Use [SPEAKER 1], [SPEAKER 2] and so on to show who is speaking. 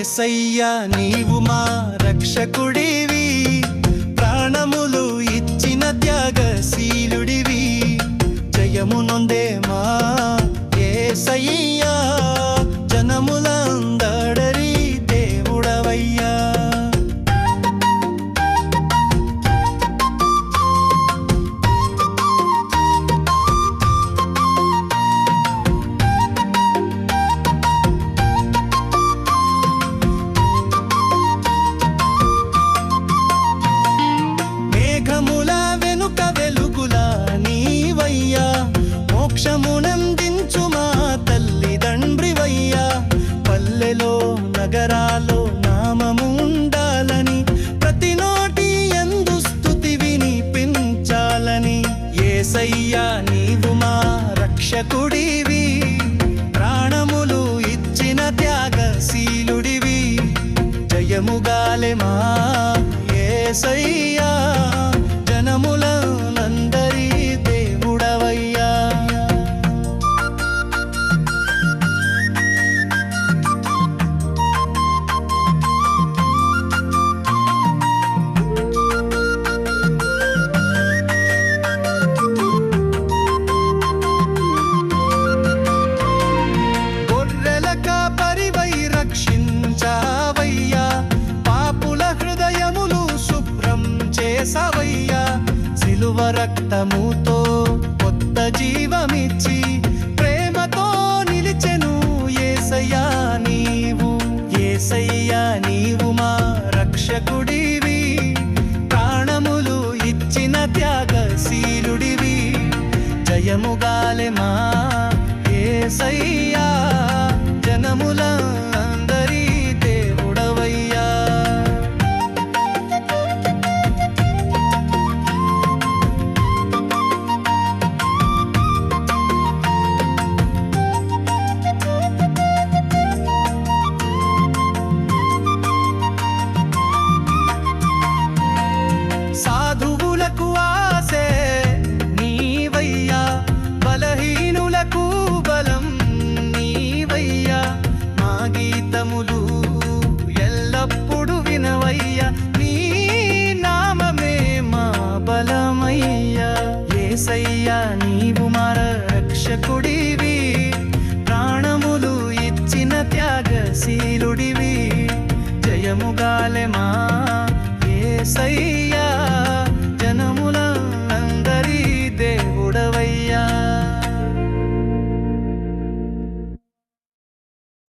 [SPEAKER 1] ఏసయ్యా నీవు మా రక్షకుడివి. ప్రాణములు ఇచ్చిన త్యాగశీలుడివి. జయము నొందే మా ఏసయ్యా. అక్షరాలో నామము ఉండాలని ప్రతి నోటి ఎందు స్థుతి వినిపించాలని ఏసయ్యా నీవు మా రక్షకుడివి ప్రాణములు ఇచ్చిన త్యాగశీలుడివి. జయముగాలే మా ఏసయ్యా. రక్తముతో కొత్త జీవమిచ్చి ప్రేమతో నిలిచెను ఏసయ్యా నీవు ఏసయ్యా నీవు మా రక్షకుడివి. ప్రాణములు ఇచ్చిన త్యాగశీలుడివి. జయముగాలే మా ఏసయ్యా జనముల నీవు మా రక్షకుడివి ప్రాణములు ఇచ్చిన త్యాగశీలుడివి. జయముగాలెమా మా సయ్యా